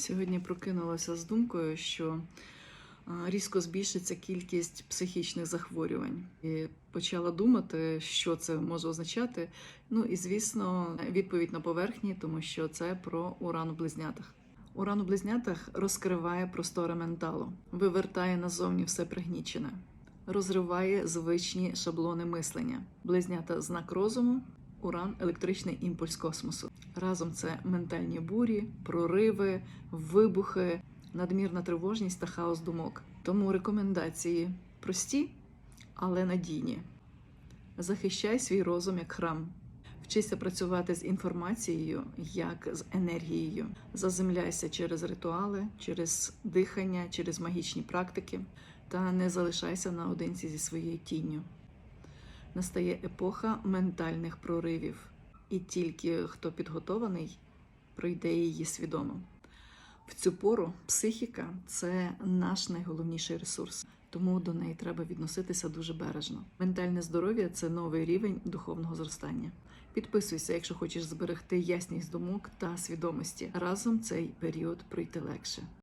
Сьогодні прокинулася з думкою, що різко збільшиться кількість психічних захворювань. І почала думати, що це може означати. Ну і звісно, відповідь на поверхні, тому що це про уран у близнятах. Уран у близнятах розкриває простори менталу, вивертає назовні все пригнічене, розриває звичні шаблони мислення. Близнята знак розуму, уран електричний імпульс космосу. Разом це ментальні бурі, прориви, вибухи, надмірна тривожність та хаос думок. Тому рекомендації прості, але надійні. Захищай свій розум як храм. Вчися працювати з інформацією як з енергією. Заземляйся через ритуали, через дихання, через магічні практики та не залишайся наодинці зі своєю тінню. Настає епоха ментальних проривів, і тільки хто підготований, пройде її свідомо. В цю пору психіка це наш найголовніший ресурс, тому до неї треба відноситися дуже бережно. Ментальне здоров'я це новий рівень духовного зростання. Підписуйся, якщо хочеш зберегти ясність думок та свідомості. Разом цей період пройти легше.